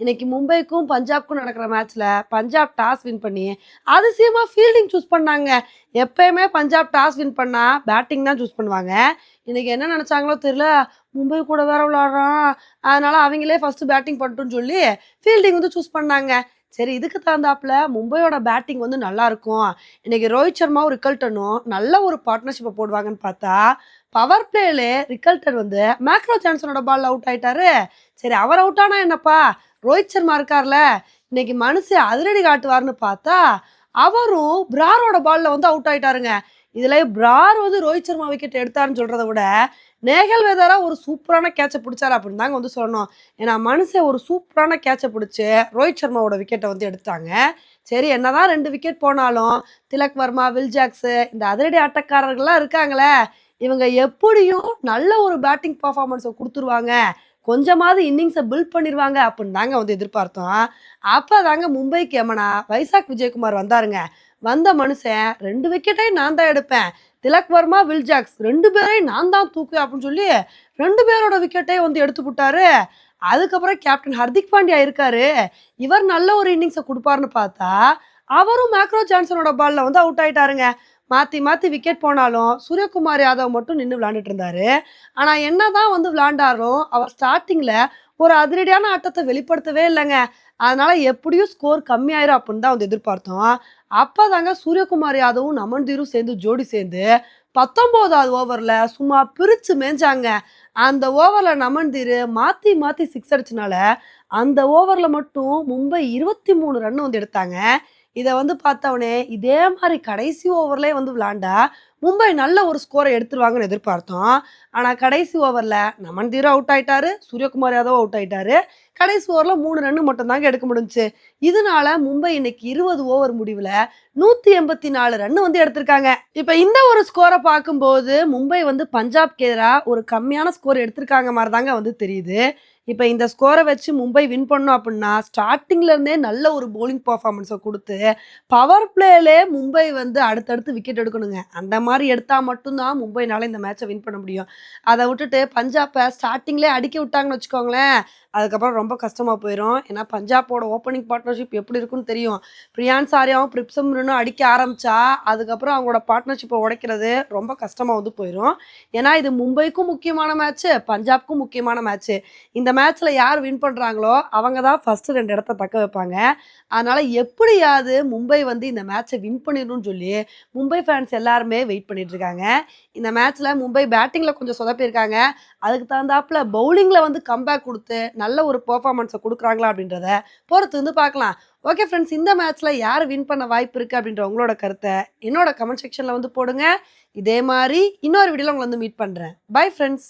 இன்னைக்கு மும்பைக்கும் பஞ்சாப்க்கும் நடக்கிற மேட்ச்ல பஞ்சாப் டாஸ் வின் பண்ணி அதிசயமா ஃபீல்டிங் சூஸ் பண்ணாங்க. எப்பயுமே பஞ்சாப் டாஸ் வின் பண்ணா பேட்டிங் தான் சூஸ் பண்ணுவாங்க. இன்னைக்கு என்ன நினச்சாங்களோ தெரியல மும்பை கூட வேற விளாடுறான் அதனால அவங்களே ஃபர்ஸ்ட் பேட்டிங் பண்ணட்டும்னு சொல்லி ஃபீல்டிங் வந்து சூஸ் பண்ணாங்க. சரி இதுக்கு தகுந்தாப்புல மும்பையோட பேட்டிங் வந்து நல்லா இருக்கும். இன்னைக்கு ரோஹித் சர்மாவும் ரிக்கல்டனும் நல்ல ஒரு பார்ட்னர்ஷிப்பை போடுவாங்கன்னு பார்த்தா பவர் பிளேல ரிக்கல்டன் வந்து மேக்ரோ ஜான்சனோட பால் அவுட் ஆயிட்டாரு. சரி அவர் அவுட் ஆனா என்னப்பா? ரோஹித் சர்மா இருக்கார்ல இன்னைக்கு மனசு அதிரடி காட்டுவார்னு பார்த்தா அவரும் பிராரோட பால்ல வந்து அவுட் ஆயிட்டாருங்க. இதுல பிரார் வந்து ரோஹித் சர்மா விக்கெட் எடுத்தாருன்னு சொல்கிறத விட நேகல் வேதாரா ஒரு சூப்பரான கேட்சை பிடிச்சாரு அப்படின்னு தாங்க வந்து சொல்லணும். ஏன்னா மனுஷன் ஒரு சூப்பரான கேட்சை பிடிச்சி ரோஹித் சர்மாவோட விக்கெட்டை வந்து எடுத்தாங்க. சரி என்னதான் ரெண்டு விக்கெட் போனாலும் திலக் வர்மா வில் ஜாக்ஸு இந்த அதிரடி ஆட்டக்காரர்கள்லாம் இருக்காங்களே இவங்க எப்படியும் நல்ல ஒரு பேட்டிங் பர்ஃபார்மன்ஸை கொடுத்துருவாங்க. கொஞ்சமாவது இன்னிங்ஸை பில்ட் பண்ணிடுவாங்க அப்படின்னு தாங்க வந்து எதிர்பார்த்தோம். அப்போ தாங்க மும்பைக்கு எமனா வைசாக் விஜயகுமார் வந்தாருங்க. வந்த மனுஷன் ரெண்டு விக்கெட்டையும் நான் தான் எடுப்பேன். திலக் வர்மா வில் ஜாக்ஸ் ரெண்டு பேரையும் நான் தான் தூக்கு அப்படின்னு சொல்லி ரெண்டு பேரோட விக்கெட்டையும் வந்து எடுத்து விட்டாரு அதுக்கப்புறம் கேப்டன் ஹர்திக் பாண்டியா இருக்காரு. இவர் நல்ல ஒரு இன்னிங்ஸை கொடுப்பாருன்னு பார்த்தா அவரும் மேக்ரோ ஜான்சனோட பால்ல வந்து அவுட் ஆயிட்டாருங்க. மாற்றி மாற்றி விக்கெட் போனாலும் சூரியகுமார் யாதவ் மட்டும் நின்று விளாண்டுட்டு இருந்தாரு. என்ன தான் வந்து விளாண்டாரும் அவர் ஸ்டார்டிங்கில் ஒரு அதிரடியான ஆட்டத்தை வெளிப்படுத்தவே இல்லைங்க. அதனால எப்படியும் ஸ்கோர் கம்மியாயிரும் அப்படின்னு தான் வந்து எதிர்பார்த்தோம். அப்பதாங்க சூரியகுமார் யாதவும் நமன்தீரும் சேர்ந்து ஜோடி சேர்ந்து பத்தொம்போதாவது ஓவரில் சும்மா பிரித்து மேய்ஞ்சாங்க அந்த ஓவரில் நமன்தீர் மாற்றி மாற்றி சிக்ஸ் அடிச்சனால அந்த ஓவரில் மட்டும் மும்பை இருபத்தி மூணு ரன் வந்து எடுத்தாங்க. இதை வந்து பார்த்தவனே இதே மாதிரி கடைசி ஓவர்லேயே வந்து விளாண்டா மும்பை நல்ல ஒரு ஸ்கோரை எடுத்துருவாங்கன்னு எதிர்பார்த்தோம். ஆனால் கடைசி ஓவரில் நமன் தீரோ அவுட் ஆயிட்டாரு சூரியகுமார் யாதவ் அவுட் ஆயிட்டாரு. கடைசி ஓவரில் மூணு ரன்னு மட்டும்தாங்க எடுக்க முடிஞ்சுச்சு. இதனால மும்பை இன்னைக்கு இருபது ஓவர் முடிவில் நூற்றி எண்பத்தி நாலு ரன் வந்து எடுத்திருக்காங்க. இப்போ இந்த ஒரு ஸ்கோரை பார்க்கும்போது மும்பை வந்து பஞ்சாப்க்கு எதிராக ஒரு கம்மியான ஸ்கோர் எடுத்திருக்காங்க மாதிரி தாங்க வந்து தெரியுது. இப்போ இந்த ஸ்கோரை வச்சு மும்பை வின் பண்ணோம் அப்படின்னா ஸ்டார்டிங்ல இருந்தே நல்ல ஒரு போலிங் பர்ஃபார்மன்ஸை கொடுத்து பவர் பிளேலே மும்பை வந்து அடுத்தடுத்து விக்கெட் எடுக்கணுங்க. அந்த மாதிரி எடுத்தால் மட்டும்தான் மும்பைனால இந்த மேட்சை வின் பண்ண முடியும். அதை விட்டுட்டு பஞ்சாப்பை ஸ்டார்டிங்லேயே அடிக்க விட்டாங்கன்னு வச்சுக்கோங்களேன் அதுக்கப்புறம் ரொம்ப கஷ்டமாக போயிடும் ஏன்னா பஞ்சாப்போட ஓப்பனிங் பார்ட்னர்ஷிப் எப்படி இருக்குன்னு தெரியும். பிரியான் சாரியாவும் பிரிப்சம்ருன்னு அடிக்க ஆரம்பித்தா அதுக்கப்புறம் அவங்களோட பார்ட்னர்ஷிப்பை உடைக்கிறது ரொம்ப கஷ்டமாக வந்து போயிடும் ஏன்னா இது மும்பைக்கும் முக்கியமான மேட்ச்சு பஞ்சாப்க்கும் முக்கியமான மேட்ச்சு இந்த மேட்ச்சில் யார் வின் பண்ணுறாங்களோ அவங்க தான் ஃபஸ்ட்டு ரெண்டு இடத்த தக்க வைப்பாங்க. அதனால் எப்படியாவது மும்பை வந்து இந்த மேட்ச்சை வின் பண்ணிடணும்னு சொல்லி மும்பை ஃபேன்ஸ் எல்லாருமே வெயிட் பண்ணிட்டு இருக்காங்க. இந்த மேட்ச்சில் மும்பை பேட்டிங்கில் கொஞ்சம் சொதப்பியிருக்காங்க. அதுக்கு தகுந்தாப்புல பவுலிங்கில் வந்து கம்பேக் கொடுத்து நல்ல ஒரு பெர்ஃபார்மன்ஸை கொடுக்குறாங்களா அப்படின்றத பொறுத்து வந்து பார்க்கலாம். ஓகே ஃப்ரெண்ட்ஸ் இந்த மேட்ச்சில் யார் வின் பண்ண வாய்ப்பு இருக்குது அப்படின்ற உங்களோட கருத்தை என்னோட கமெண்ட் செக்ஷனில் வந்து போடுங்க. இதே மாதிரி இன்னொரு வீடியோவில் உங்களை வந்து மீட் பண்ணுறேன் பை ஃப்ரெண்ட்ஸ்